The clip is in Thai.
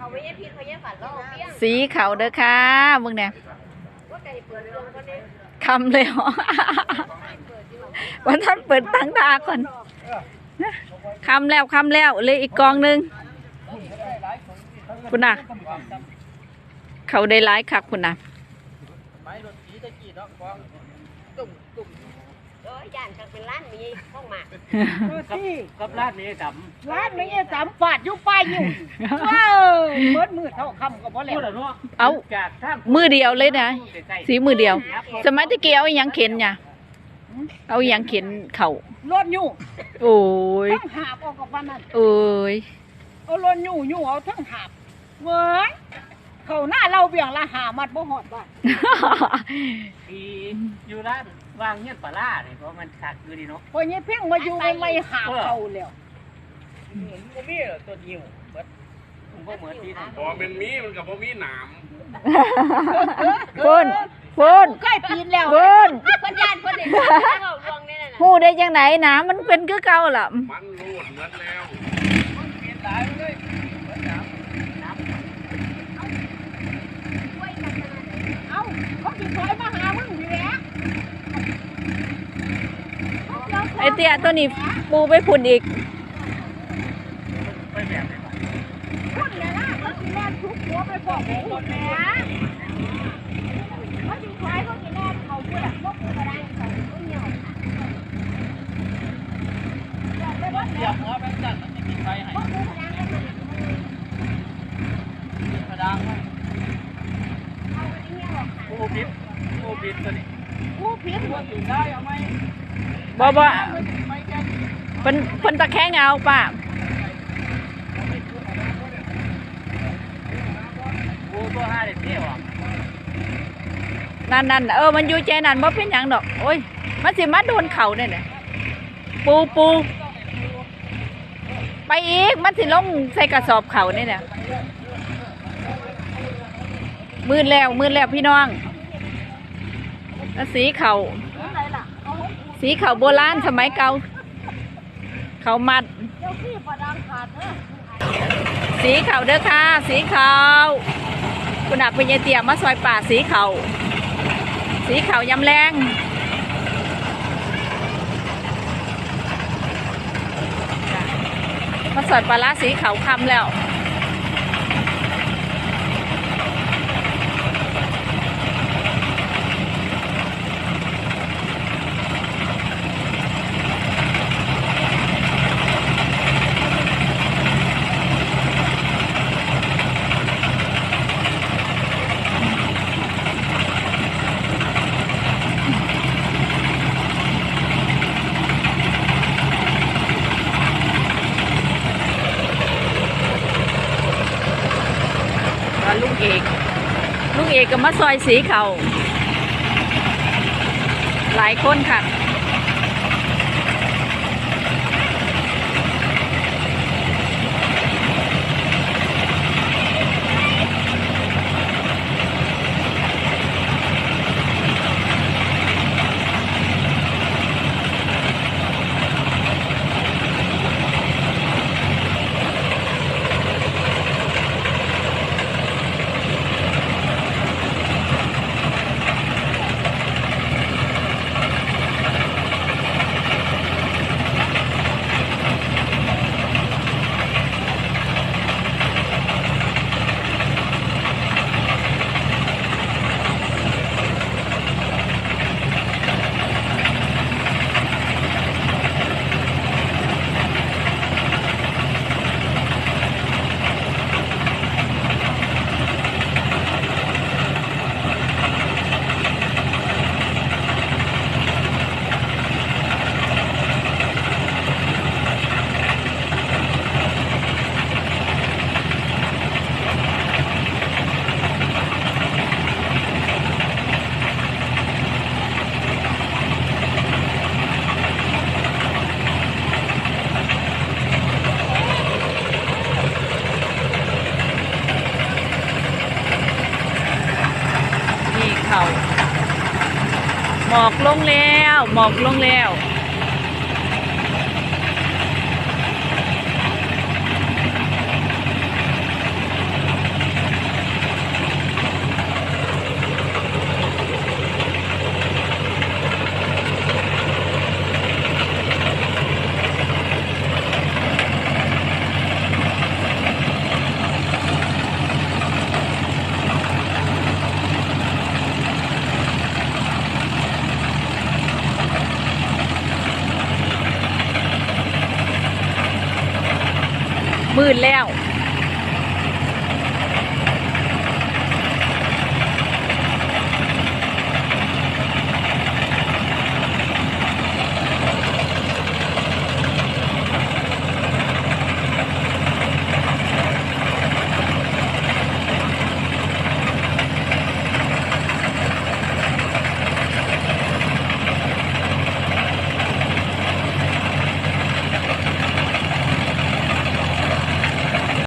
เขาไม่ยังพี่เขายังฝันเราเพียงสีเขาเด้อค่ะมึงเนี่ยว่าไก่เปิดดวงก็ได้คำเลยเหรอวันท่านเปิดตั้งตาก่อนคำแล้วคำแล้วเลยอีกกองหนึงคุณน่ะ เขาได้ร้ายคักคุณน่ะ ย่านเขาเป็นร้านมีห้องหมากกับกับร้านนี้ดร้านนี้สามฟาดอยู่ป้ายอยู่ว้าวเมืดมืดเท่าคำก็บ่ำแล้วพูดแล้วเนาะเอาจากทางมือเดียวเลยนะใกล้ๆสีมือเดียว สมัยตะเกียเอาอหยังเข็นเนี่ยเอาอหยังเข็นเขารถอยู่โอ้ยทั้งหาบออกกับวันนั้นโอ้ยเอารถอยู่อยู่เอาทั้งหาบเว้ยเขาหน้าเราเบี่ยงละหามัดบ่หอดบ้านที่อยู่ร้าน วางเงี้ยปลาล่าเนี่ยเพราะมันขาดอยู่ดีเนาะพอเนี้เพ่งมาอยู่ไม่ไม่หาบเขาแล้วก็มีตัวยิวเบิดผมก็เหมือนที่นั่นพอเป็นมีมันกับพอมีหนามพูนพูนใกล้ปีนแล้วพูนคนย่านคนเด็กเขาดวงนี่น่ะหูได้จังไหนนะมันเป็นคือเก่าล่ะมันรูดเหมือนแล้วเปลี่ยนหลายเลยเหมือนน้ำน้ำเอ้าเขาสิถอยมาหามึงอยู่แล้ว ไอ เตี้ยตัวนี้ปูไปพุ่นอีกไปแบบไหนวะคนเนี่ยนะเขาสิแล่นทุกหัวไปพอกหมดแหม่เขาสิถอยเขาสิแล่นเขาเพื่อบ่กูก็ได้เขาก็เหี่ยวไปบ่เสียบหัวไปสั่นมันจะกินไฟให้บ่กูก็ได้เอากระด้างไว้ไปเหี่ยวโอ้บิดโอ้บิดตัวนี้กูผิดตัวถึงได้เอาไหม บ่บ่เพิ่นเพิ่นตะแคงเอาป่ะโอ้ตัวห้าเด็ดเที่ยวอะนั่นนั่นเออมันอยู่ใจนั่นบ่เป็นหยังดอกโอ้ยมันสิมาโดนเข่าเนี่ยน่ะปูปูไปอีกมันสิลงใส่กระสอบเข่าเนี่ยน่ะมืดแล้วมืดแล้วพี่น้องสีเข่า สีเข่าโบราณสมัยเก่าเขามัดเดี๋ยวพี่ประดังขาเด้อสีขาวเด้อค่ะ สีขาวคุณอาพญเตียมาซอยป่าสีขาวสีขาวยำแรงมาซอยปลาร้าสีขาวคำแล้ว เอกลุงเอกก็มาซอยสีเขาหลายคนค่ะ นี่เขาหมอก ลงแล้ว หมอกลงแล้ว มืดแล้ว